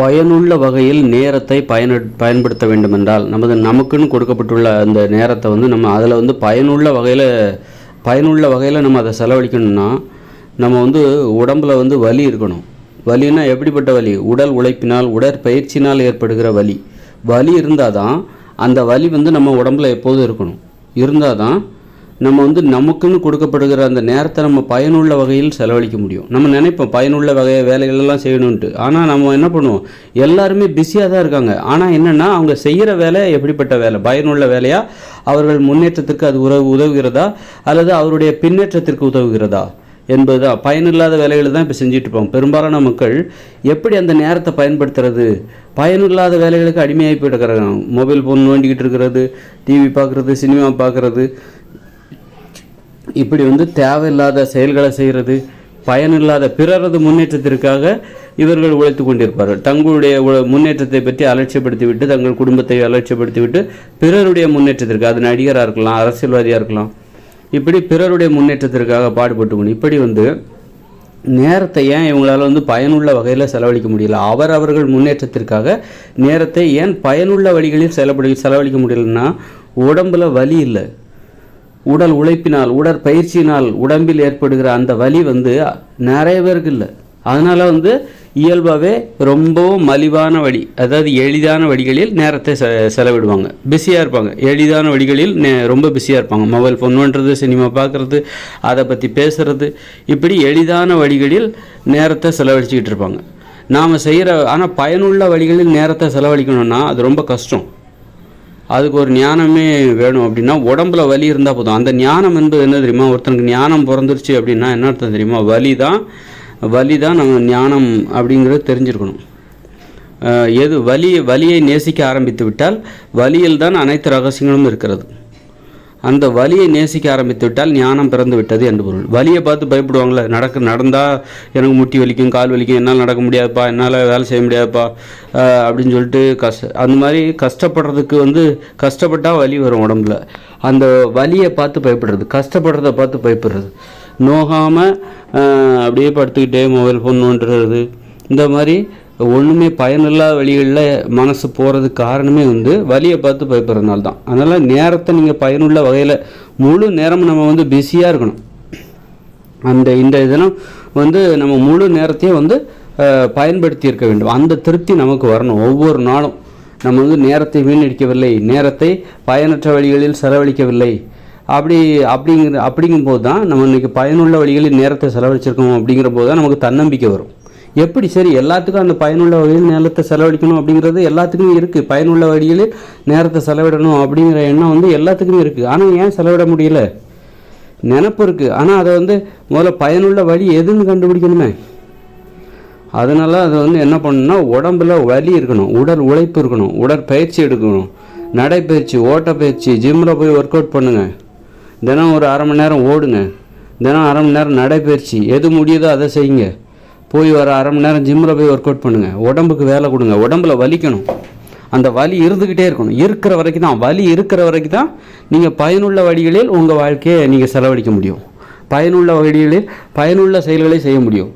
பயனுள்ள வகையில் நேரத்தை பயன பயன்படுத்த வேண்டுமென்றால் நமது நமக்குன்னு கொடுக்கப்பட்டுள்ள அந்த நேரத்தை வந்து நம்ம அதில் வந்து பயனுள்ள வகையில் பயனுள்ள வகையில் நம்ம அதை செலவழிக்கணும்னா நம்ம வந்து உடம்புல வந்து வலி இருக்கணும். வலின்னா எப்படிப்பட்ட வலி? உடல் உழைப்பினால் உடற்பயிற்சினால் ஏற்படுகிற வலி. வலி இருந்தால் தான் அந்த வலி வந்து நம்ம உடம்புல எப்போதும் இருக்கணும். இருந்தால் தான் நம்ம வந்து நமக்குன்னு கொடுக்கப்படுகிற அந்த நேரத்தை நம்ம பயனுள்ள வகையில் செலவழிக்க முடியும். நம்ம நினைப்போம் பயனுள்ள வகை வேலைகளெல்லாம் செய்யணுன்ட்டு ஆனால் நம்ம என்ன பண்ணுவோம்? எல்லாருமே பிஸியாக தான் இருக்காங்க. ஆனால் என்னென்னா அவங்க செய்கிற வேலை எப்படிப்பட்ட வேலை? பயனுள்ள வேலையா? அவர்கள் முன்னேற்றத்திற்கு அது உதவு உதவுகிறதா? அல்லது அவருடைய பின்னேற்றத்திற்கு உதவுகிறதா? என்பதுதான் பயனில்லாத வேலைகளை தான் இப்போ செஞ்சுட்டு இருப்போம். பெரும்பாலான மக்கள் எப்படி அந்த நேரத்தை பயன்படுத்துறது? பயனில்லாத வேலைகளுக்கு அடிமையாகி போயிட்டு இருக்கிறாங்க. மொபைல் ஃபோன் நோண்டிக்கிட்டு இருக்கிறது டிவி பார்க்குறது சினிமா பார்க்குறது. இப்படி வந்து தேவையில்லாத செயல்களை செய்கிறது பயனில்லாத பிறரது முன்னேற்றத்திற்காக இவர்கள் உழைத்து கொண்டிருப்பார்கள். தங்களுடைய உ- முன்னேற்றத்தை பற்றி அலட்சியப்படுத்திவிட்டு தங்கள் குடும்பத்தை அலட்சியப்படுத்திவிட்டு பிறருடைய முன்னேற்றத்திற்கு அது நடிகராக இருக்கலாம் அரசியல்வாதியாக இருக்கலாம் இப்படி பிறருடைய முன்னேற்றத்திற்காக பாடுபட்டு கொண்டு இப்படி வந்து நேரத்தை ஏன் இவங்களால் வந்து பயனுள்ள வகையில் செலவழிக்க முடியல? அவர் அவர்கள் முன்னேற்றத்திற்காக நேரத்தை ஏன் பயனுள்ள வழிகளில் செலவழி செலவழிக்க முடியலன்னா உடம்புல வலி இல்லை. உடல் உழைப்பினால் உடற்பயிற்சியினால் உடம்பில் ஏற்படுகிற அந்த வலி வந்து நிறைய பேருக்கு இல்லை. அதனால் வந்து இயல்பாகவே ரொம்பவும் மலிவான வழி அதாவது எளிதான வழிகளில் நேரத்தை செ செலவிடுவாங்க. பிஸியாக இருப்பாங்க. எளிதான வழிகளில் நே ரொம்ப பிஸியாக இருப்பாங்க. மொபைல் ஃபோன் பண்ணுறது சினிமா பார்க்குறது அதை பற்றி பேசுகிறது இப்படி எளிதான வழிகளில் நேரத்தை செலவழிச்சிக்கிட்டு இருப்பாங்க. நாம் செய்கிற ஆனால் பயனுள்ள வழிகளில் நேரத்தை செலவழிக்கணும்னா அது ரொம்ப கஷ்டம். அதுக்கு ஒரு ஞானமே வேணும் அப்படின்னா உடம்புல வலி இருந்தால் போதும். அந்த ஞானம் என்பது என்ன தெரியுமா? ஒருத்தனுக்கு ஞானம் பிறந்துருச்சு அப்படின்னா என்ன அர்த்தம் தெரியுமா? வலி தான் வலி தான் நம்ம ஞானம் அப்படிங்கிறது தெரிஞ்சிருக்கணும். எது? வலி வலியை நேசிக்க ஆரம்பித்து விட்டால் வலியில் தான் அனைத்து ரகசியங்களும் இருக்கிறது. அந்த வலியை நேசிக்க ஆரம்பித்து விட்டால் ஞானம் பிறந்து விட்டது என்று பொருள். வலியை பார்த்து பயப்படுவாங்களே நடக்க நடந்தால் எனக்கு முட்டி வலிக்கும் கால் வலிக்கும் என்னால் நடக்க முடியாதுப்பா என்னால் வேலை செய்ய முடியாதுப்பா அப்படின்னு சொல்லிட்டு கஷ்ட அந்த மாதிரி கஷ்டப்படுறதுக்கு வந்து கஷ்டப்பட்டால் வலி வரும் உடம்புல. அந்த வலியை பார்த்து பயப்படுறது கஷ்டப்படுறத பார்த்து பயப்படுறது. நோகாமல் அப்படியே படுத்துக்கிட்டே மொபைல் ஃபோன் நோண்டுறது. இந்த மாதிரி ஒன்றுமே பயனில்லாத வழிகளில் மனசு போகிறதுக்கு காரணமே வந்து வழியை பார்த்து பயப்படுறதுனால தான் அதனால் நேரத்தை நீங்கள் பயனுள்ள வகையில் முழு நேரமும் நம்ம வந்து பிஸியாக இருக்கணும். அந்த இந்த இதெல்லாம் வந்து நம்ம முழு நேரத்தையும் வந்து பயன்படுத்தி இருக்க வேண்டும். அந்த திருப்தி நமக்கு வரணும். ஒவ்வொரு நாளும் நம்ம வந்து நேரத்தை வீணடிக்கவில்லை. நேரத்தை பயனற்ற வழிகளில் செலவழிக்கவில்லை. அப்படி அப்படிங்கிற அப்படிங்கும்போது தான் நம்ம இன்னைக்கு பயனுள்ள வழிகளில் நேரத்தை செலவழிச்சிருக்கோம் அப்படிங்கிற போது தான் நமக்கு தன்னம்பிக்கை வரும். எப்படி சரி எல்லாத்துக்கும் அந்த பயனுள்ள வழியில் நேரத்தை செலவழிக்கணும் அப்படிங்கிறது எல்லாத்துக்குமே இருக்குது பயனுள்ள வழிகளில் நேரத்தை செலவிடணும் அப்படிங்கிற எண்ணம் வந்து எல்லாத்துக்குமே இருக்குது ஆனால் ஏன் செலவிட முடியல? நினப்பு இருக்குது ஆனால் அதை வந்து முதல்ல பயனுள்ள வழி எதுன்னு கண்டுபிடிக்கணுமே. அதனால அதை வந்து என்ன பண்ணணும்னா உடம்புல வலி இருக்கணும். உடல் உழைப்பு இருக்கணும். உடற்பயிற்சி எடுக்கணும். நடைப்பயிற்சி ஓட்டப்பயிற்சி ஜிம்மில் போய் ஒர்க் அவுட் பண்ணுங்கள் தினம் ஒரு அரை மணி நேரம் ஓடுங்க. தினம் அரை மணி நேரம் நடைப்பயிற்சி. எது முடியுதோ அதை செய்யுங்க. போய் ஒரு அரை மணி நேரம் ஜிம்மில் போய் ஒர்க் அவுட் பண்ணுங்கள் உடம்புக்கு வேலை கொடுங்க. உடம்புல வலிக்கணும். அந்த வலி இருந்துக்கிட்டே இருக்கணும். இருக்கிற வரைக்கும் தான். வலி இருக்கிற வரைக்கும் தான் நீங்கள் பயனுள்ள வழிகளில் உங்கள் வாழ்க்கையை நீங்கள் செலவழிக்க முடியும். பயனுள்ள வழிகளில் பயனுள்ள செயல்களை செய்ய முடியும்.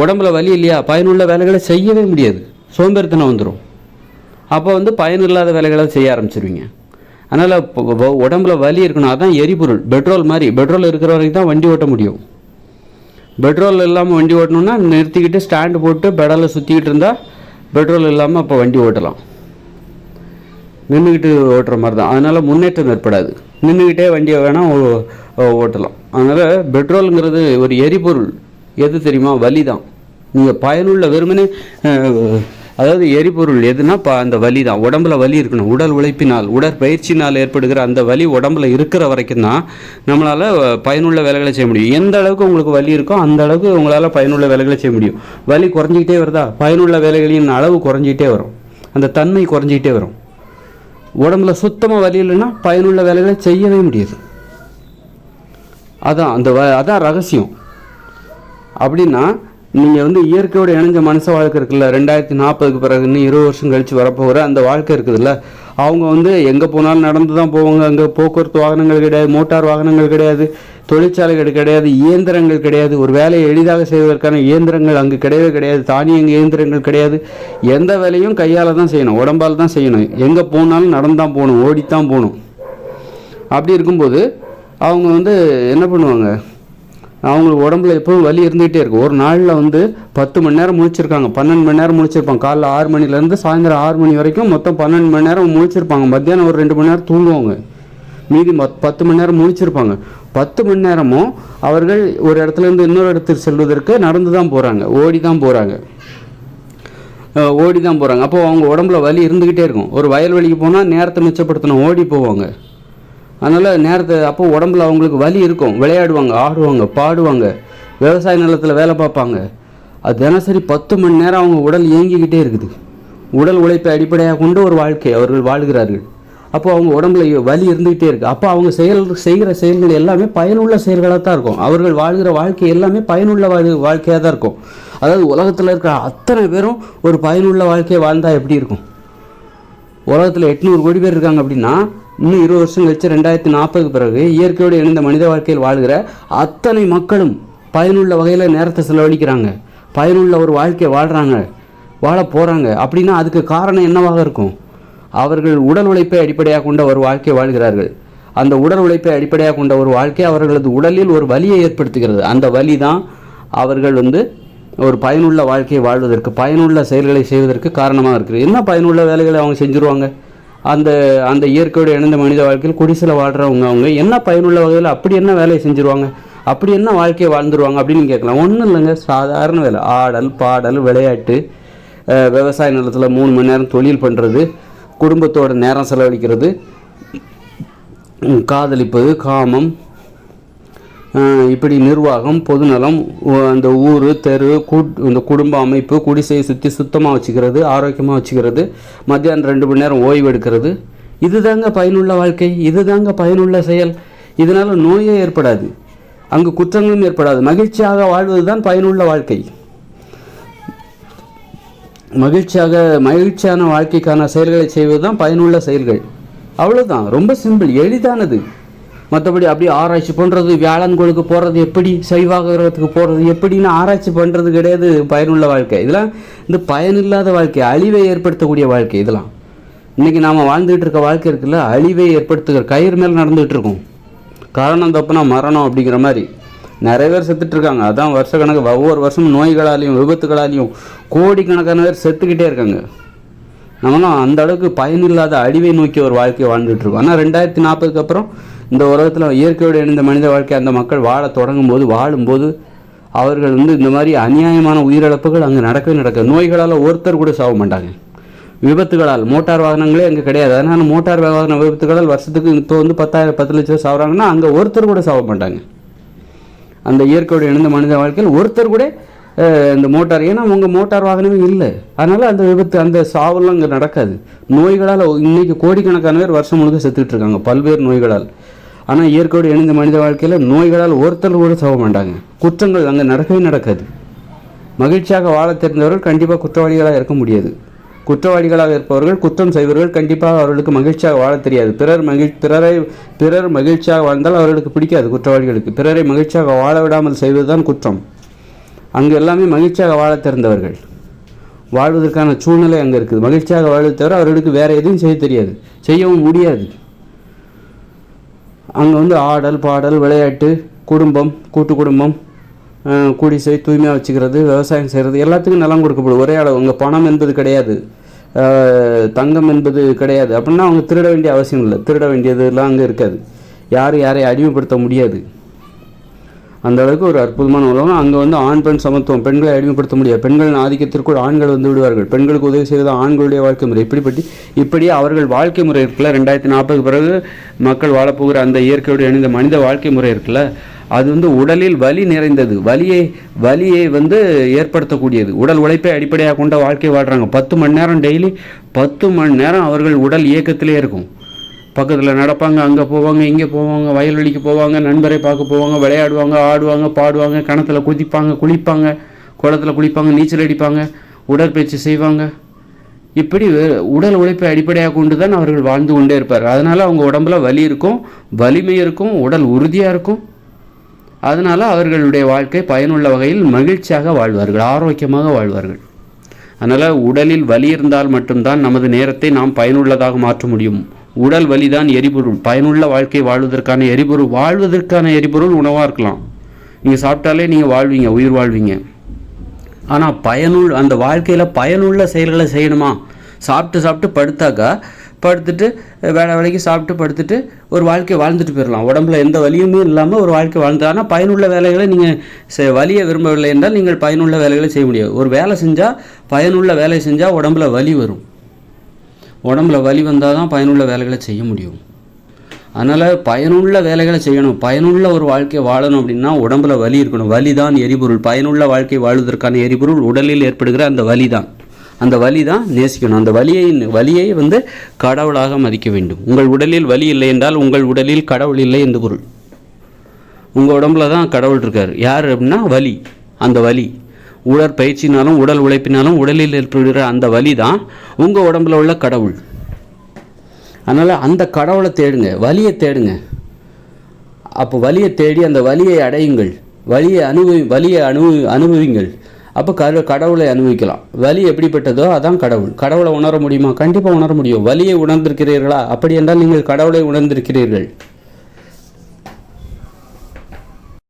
உடம்புல வலி இல்லையா? பயனுள்ள வேலைகளை செய்யவே முடியாது. சோம்பேறித்தனம் வந்துடும் அப்போ வந்து பயனில்லாத வேலைகளை செய்ய ஆரம்பிச்சிருவீங்க. அதனால் உடம்புல வலி இருக்கணும். அதான் எரிபொருள். பெட்ரோல் மாதிரி. பெட்ரோல் இருக்கிற வரைக்கும் தான் வண்டி ஓட்ட முடியும். பெட்ரோல் இல்லாமல் வண்டி ஓட்டணுன்னா நிறுத்திக்கிட்டு ஸ்டாண்டு போட்டு பெடலை சுற்றிக்கிட்டு இருந்தால் பெட்ரோல் இல்லாமல் அப்போ வண்டி ஓட்டலாம். நின்றுக்கிட்டு ஓட்டுற மாதிரி தான் அதனால் முன்னேற்றம் ஏற்படாது. நின்றுக்கிட்டே வண்டியை வேணால் ஓ- ஓட்டலாம். அதனால் பெட்ரோலுங்கிறது ஒரு எரிபொருள். எது தெரியுமா? வலி தான் நீங்கள் பயனுள்ள வெறுமனே அதாவது எரிபொருள் எதுனா ப அந்த வலி தான் உடம்புல வலி இருக்கணும். உடல் உழைப்பினால் உடற்பயிற்சினால் ஏற்படுகிற அந்த வலி உடம்புல இருக்கிற வரைக்கும் தான் நம்மளால் பயனுள்ள வேலைகளை செய்ய முடியும். எந்த அளவுக்கு உங்களுக்கு வலி இருக்கோ அந்த அளவுக்கு உங்களால் பயனுள்ள வேலைகளை செய்ய முடியும். வலி குறைஞ்சிக்கிட்டே வருதா? பயனுள்ள வேலைகளின் அளவு குறைஞ்சிக்கிட்டே வரும். அந்த தன்மை குறைஞ்சிக்கிட்டே வரும். உடம்புல சுத்தமாக வலி இல்லைன்னா பயனுள்ள வேலைகளை செய்யவே முடியாது. அதான் அந்த வ அதான் ரகசியம். அப்படின்னா நீங்கள் வந்து இயற்கையோட இணைஞ்ச மனுஷ வாழ்க்கை இருக்குல்ல ரெண்டாயிரத்தி நாற்பதுக்கு பிறகு இன்னும் இருபது வருஷம் கழித்து வரப்போகிற அந்த வாழ்க்கை இருக்குதுல்ல? அவங்க வந்து எங்கே போனாலும் நடந்து தான் போவாங்க. அங்கே போக்குவரத்து வாகனங்கள் கிடையாது மோட்டார் வாகனங்கள் கிடையாது தொழிற்சாலைகள் கிடையாது இயந்திரங்கள் கிடையாது. ஒரு வேலையை எளிதாக செய்வதற்கான இயந்திரங்கள் அங்கே கிடையவே கிடையாது. தானியங்க இயந்திரங்கள் கிடையாது. எந்த வேலையும் கையால் தான் செய்யணும் உடம்பால் தான் செய்யணும். எங்கே போனாலும் நடந்தான் போகணும் ஓடித்தான் போகணும். அப்படி இருக்கும்போது அவங்க வந்து என்ன பண்ணுவாங்க? அவங்களுக்கு உடம்புல எப்பவும் வலி இருந்துகிட்டே இருக்கும் ஒரு நாளில் வந்து பத்து மணி நேரம் முழிச்சிருக்காங்க. பன்னெண்டு மணி நேரம் முழிச்சிருப்பாங்க. காலைல ஆறு மணிலேருந்து சாயந்தரம் ஆறு மணி வரைக்கும் மொத்தம் பன்னெண்டு மணி நேரம் முழிச்சிருப்பாங்க. மத்தியானம் ஒரு ரெண்டு மணி நேரம் தூங்குவாங்க. மீதி மொத் பத்து மணி நேரம் முழிச்சிருப்பாங்க. பத்து மணி நேரமும் அவர்கள் ஒரு இடத்துல இருந்து இன்னொரு இடத்துக்கு செல்வதற்கு நடந்து தான் போகிறாங்க ஓடி தான் போகிறாங்க ஓடி தான் போகிறாங்க அப்போது அவங்க உடம்புல வலி இருந்துக்கிட்டே இருக்கும். ஒரு வயல்வெளிக்கு போனால் நேரத்தை மிச்சப்படுத்தணும். ஓடி போவாங்க. அதனால் நேரத்தை அப்போ உடம்புல அவங்களுக்கு வலி இருக்கும். விளையாடுவாங்க ஆடுவாங்க பாடுவாங்க. விவசாய நிலத்தில் வேலை பார்ப்பாங்க. அது தினசரி பத்து மணி நேரம் அவங்க உடல் இயங்கிக்கிட்டே இருக்குது. உடல் உழைப்பை அடிப்படையாக கொண்டு ஒரு வாழ்க்கை அவர்கள் வாழ்கிறார்கள். அப்போ அவங்க உடம்புல வலி இருந்துகிட்டே இருக்குது அப்போ அவங்க செயல் செய்கிற செயல்கள் எல்லாமே பயனுள்ள செயல்களாக தான் இருக்கும். அவர்கள் வாழ்கிற வாழ்க்கை எல்லாமே பயனுள்ள வாழ் வாழ்க்கையாக தான் இருக்கும். அதாவது உலகத்தில் இருக்கிற அத்தனை பேரும் ஒரு பயனுள்ள வாழ்க்கையை வாழ்ந்தால் எப்படி இருக்கும்? உலகத்தில் எட்நூறு கோடி பேர் இருக்காங்க அப்படின்னா இன்னும் இருபது வருஷம் கழிச்சு ரெண்டாயிரத்தி நாற்பதுக்கு பிறகு இயற்கையோடு இணைந்த மனித வாழ்க்கையில் வாழ்கிற அத்தனை மக்களும் பயனுள்ள வகையில் நேரத்தை செலவழிக்கிறாங்க. பயனுள்ள ஒரு வாழ்க்கையை வாழ்கிறாங்க வாழ போகிறாங்க அப்படின்னா அதுக்கு காரணம் என்னவாக இருக்கும்? அவர்கள் உடல் உழைப்பை அடிப்படையாக கொண்ட ஒரு வாழ்க்கையை வாழ்கிறார்கள். அந்த உடல் உழைப்பை அடிப்படையாக கொண்ட ஒரு வாழ்க்கை அவர்களது உடலில் ஒரு வலியை ஏற்படுத்துகிறது. அந்த வலி தான் அவர்கள் வந்து ஒரு பயனுள்ள வாழ்க்கையை வாழ்வதற்கு பயனுள்ள செயல்களை செய்வதற்கு காரணமாக இருக்குது. என்ன பயனுள்ள வேலைகளை அவங்க செஞ்சுருவாங்க? அந்த அந்த இயற்கையோடு இணைந்த மனித வாழ்க்கையில் குடிசில் வாழ்கிறவங்க அவங்க என்ன பயனுள்ள வகையில் அப்படி என்ன வேலையை செஞ்சுருவாங்க? அப்படி என்ன வாழ்க்கையை வாழ்ந்துருவாங்க அப்படின்னு கேட்கலாம். ஒன்றும் இல்லைங்க. சாதாரண வேலை. ஆடல் பாடல் விளையாட்டு விவசாய நிலத்தில் மூணு மணி நேரம் தொழில் பண்ணுறது குடும்பத்தோட நேரம் செலவழிக்கிறது காதலிப்பது காமம் இப்படி நிர்வாகம் பொதுநலம் அந்த ஊர் தெரு கூட் இந்த குடும்ப அமைப்பு குடிசையை சுற்றி சுத்தமாக வச்சுக்கிறது ஆரோக்கியமாக வச்சுக்கிறது மத்தியானம் ரெண்டு மணி நேரம் ஓய்வு எடுக்கிறது இதுதாங்க பயனுள்ள வாழ்க்கை இதுதாங்க பயனுள்ள செயல். இதனால் நோயே ஏற்படாது. அங்கு குற்றங்களும் ஏற்படாது. மகிழ்ச்சியாக வாழ்வது தான் பயனுள்ள வாழ்க்கை. மகிழ்ச்சியாக மகிழ்ச்சியான வாழ்க்கைக்கான செயல்களை செய்வது தான் பயனுள்ள செயல்கள். அவ்வளோதான் ரொம்ப சிம்பிள் எளிதானது. மற்றபடி அப்படியே ஆராய்ச்சி பண்ணுறது வியாழன்கோளுக்கு போகிறது எப்படி சைவாகிறதுக்கு போகிறது எப்படின்னு ஆராய்ச்சி பண்ணுறது கிடையாது. பயனுள்ள வாழ்க்கை. இதெல்லாம் இந்த பயனில்லாத வாழ்க்கை அழிவை ஏற்படுத்தக்கூடிய வாழ்க்கை இதெல்லாம். இன்றைக்கி நாம் வாழ்ந்துகிட்டு இருக்க வாழ்க்கை இருக்குல்ல அழிவை ஏற்படுத்துகிற கயிறு மேலே நடந்துகிட்டு இருக்கோம். காரணம் தப்புனா மரணம் அப்படிங்கிற மாதிரி. நிறைய பேர் செத்துட்ருக்காங்க அதான் வருஷ கணக்கு ஒவ்வொரு வருஷமும் நோய்களாலையும் விபத்துகளாலையும் கோடிக்கணக்கான பேர் செத்துக்கிட்டே இருக்காங்க. நம்மளும் அந்த அளவுக்கு பயனில்லாத அழிவை நோக்கி ஒரு வாழ்க்கையை வாழ்ந்துட்டு இருக்கோம். ஆனால் ரெண்டாயிரத்தி நாற்பதுக்கு அப்புறம் இந்த உலகத்தில் இயற்கையோடு இணைந்த மனித வாழ்க்கை அந்த மக்கள் வாழ தொடங்கும் போது வாழும்போது அவர்கள் வந்து இந்த மாதிரி அநியாயமான உயிரிழப்புகள் அங்கே நடக்கவே நடக்க நோய்களால் ஒருத்தர் கூட சாக மாட்டாங்க. விபத்துகளால் மோட்டார் வாகனங்களே அங்கே கிடையாது. அதனால் மோட்டார் வாகன விபத்துகளால் வருஷத்துக்கு இப்போ வந்து பத்தாயிரம் பத்து லட்சம் சாகுறாங்கன்னா அங்கே ஒருத்தர் கூட சாக மாட்டாங்க. அந்த இயற்கையோடு இணைந்த மனித வாழ்க்கையில் ஒருத்தர் கூட இந்த மோட்டார் ஏன்னா உங்கள் மோட்டார் வாகனமே இல்லை. அதனால் அந்த விபத்து அந்த சாவெல்லாம் அங்கே நடக்காது. நோய்களால் இன்னைக்கு கோடிக்கணக்கான பேர் வருஷம் முழுக்க செத்துக்கிட்டு இருக்காங்க. பல்வேறு நோய்களால். ஆனால் இயற்கையோடு இணைந்த மனித வாழ்க்கையில் நோய்களால் ஒருத்தர் கூட சாக மாட்டாங்க. குற்றங்கள் அங்கே நடக்கவே நடக்காது. மகிழ்ச்சியாக வாழ தெரிந்தவர்கள் கண்டிப்பாக குற்றவாளிகளாக இருக்க முடியாது. குற்றவாளிகளாக இருப்பவர்கள் குற்றம் செய்வர்கள் கண்டிப்பாக அவர்களுக்கு மகிழ்ச்சியாக வாழ தெரியாது. பிறர் மகிழ் பிறரை பிறர் மகிழ்ச்சியாக வாழ்ந்தால் அவர்களுக்கு பிடிக்காது குற்றவாளிகளுக்கு. பிறரை மகிழ்ச்சியாக வாழ விடாமல் செய்வதுதான் குற்றம். அங்கு எல்லாமே மகிழ்ச்சியாக வாழ தெரிந்தவர்கள். வாழ்வதற்கான சூழ்நிலை அங்கே இருக்குது. மகிழ்ச்சியாக வாழ்வதை தவிர அவர்களுக்கு வேறு எதுவும் செய்ய தெரியாது. செய்யவும் முடியாது. அங்கே வந்து ஆடல் பாடல் விளையாட்டு குடும்பம் கூட்டு குடும்பம் குடிசை தூய்மையாக வச்சுக்கிறது விவசாயம் செய்கிறது எல்லாத்துக்கும் நிலம் கொடுக்கப்படும் ஒரே அளவு. அங்கே பணம் என்பது கிடையாது. தங்கம் என்பது கிடையாது. அப்படின்னா அவங்க திருட வேண்டிய அவசியம் இல்லை. திருட வேண்டியதுலாம் அங்கே இருக்காது. யாரும் யாரையும் அடிமைப்படுத்த முடியாது. அந்த அளவுக்கு ஒரு அற்புதமான உலகம். அங்கே வந்து ஆண் பெண் சமத்துவம். பெண்களை அடிமைப்படுத்த முடியாது. பெண்களின் ஆதிக்கத்திற்குள் ஆண்கள் வந்து விடுவார்கள். பெண்களுக்கு உதவி செய்வது ஆண்களுடைய வாழ்க்கை முறை. இப்படிப்பட்டு இப்படியே அவர்கள் வாழ்க்கை முறை இருக்குல்ல? ரெண்டாயிரத்தி நாற்பதுக்கு பிறகு மக்கள் வாழப்போகிற அந்த இயற்கையோடு இணைந்த மனித வாழ்க்கை முறை இருக்குல்ல? அது வந்து உடலில் வலி நிறைந்தது. வலியை வலியை வந்து ஏற்படுத்தக்கூடியது. உடல் உழைப்பை அடிப்படையாக கொண்ட வாழ்க்கை வாழ்கிறாங்க பத்து மணி நேரம் டெய்லி பத்து மணி நேரம் அவர்கள் உடல் இயக்கத்திலே இருக்கும். பக்கத்தில் நடப்பாங்க அங்கே போவாங்க இங்கே போவாங்க வயல்வெளிக்கு போவாங்க நண்பரை பார்க்க போவாங்க விளையாடுவாங்க ஆடுவாங்க பாடுவாங்க கிணத்துல குதிப்பாங்க குளிப்பாங்க குளத்துல குளிப்பாங்க நீச்சல் அடிப்பாங்க உடற்பயிற்சி செய்வாங்க. இப்படி உடல் உழைப்பை அடிப்படையாக கொண்டு தான் அவர்கள் வாழ்ந்து கொண்டே இருப்பார். அதனால் அவங்க உடம்புல வலி இருக்கும் வலிமை இருக்கும் உடல் உறுதியாக இருக்கும். அதனால் அவர்களுடைய வாழ்க்கை பயனுள்ள வகையில் மகிழ்ச்சியாக வாழ்வார்கள் ஆரோக்கியமாக வாழ்வார்கள். அதனால் உடலில் வலி இருந்தால் மட்டும்தான் நமது நேரத்தை நாம் பயனுள்ளதாக மாற்ற முடியும். உடல் வலிதான் எரிபொருள். பயனுள்ள வாழ்க்கை வாழ்வதற்கான எரிபொருள். வாழ்வதற்கான எரிபொருள் உணவாக இருக்கலாம். நீங்கள் சாப்பிட்டாலே நீங்கள் வாழ்வீங்க உயிர் வாழ்வீங்க. ஆனால் பயனுள் அந்த வாழ்க்கையில் பயனுள்ள செயல்களை செய்யணுமா? சாப்பிட்டு சாப்பிட்டு படுத்தாக்கா படுத்துட்டு வேலை வேலைக்கு சாப்பிட்டு படுத்துட்டு ஒரு வாழ்க்கை வாழ்ந்துட்டு போயிடலாம். உடம்புல எந்த வலியுமே இல்லாமல் ஒரு வாழ்க்கை வாழ்ந்து ஆனால் பயனுள்ள வேலைகளை நீங்கள் வலியை விரும்பவில்லை என்றால் நீங்கள் பயனுள்ள வேலைகளை செய்ய முடியாது. ஒரு வேலை செஞ்சால் பயனுள்ள வேலை செஞ்சால் உடம்புல வலி வரும். உடம்புல வலி வந்தால் தான் பயனுள்ள வேலைகளை செய்ய முடியும். அதனால் பயனுள்ள வேலைகளை செய்யணும். பயனுள்ள ஒரு வாழ்க்கை வாழணும் அப்படின்னா உடம்புல வலி இருக்கணும். வலி தான் எரிபொருள். பயனுள்ள வாழ்க்கை வாழ்வதற்கான எரிபொருள் உடலில் ஏற்படுகிற அந்த வலி தான் அந்த வலி தான் நேசிக்கணும். அந்த வலியை வலியை வந்து கடவுளாக மதிக்க வேண்டும். உங்கள் உடலில் வலி இல்லை என்றால் உங்கள் உடலில் கடவுள் இல்லை என்று பொருள். உங்கள் உடம்புல தான் கடவுள் இருக்கார். யார் அப்படின்னா வலி. அந்த வலி. உடற்பயிற்சினாலும் உடல் உழைப்பினாலும் உடலில் ஏற்படுகிற அந்த வலி தான் உங்கள் உடம்புல உள்ள கடவுள். அதனால் அந்த கடவுளை தேடுங்க வலியை தேடுங்க. அப்போ வலியை தேடி அந்த வலியை அடையுங்கள். வலியை அனுபவி வலியை அனுபவி அனுபவிங்கள். அப்போ கரு கடவுளை அனுபவிக்கலாம். வலி எப்படிப்பட்டதோ அதான் கடவுள். கடவுளை உணர முடியுமா? கண்டிப்பாக உணர முடியும். வலியை உணர்ந்திருக்கிறீர்களா? அப்படி என்றால் நீங்கள் கடவுளை உணர்ந்திருக்கிறீர்கள்.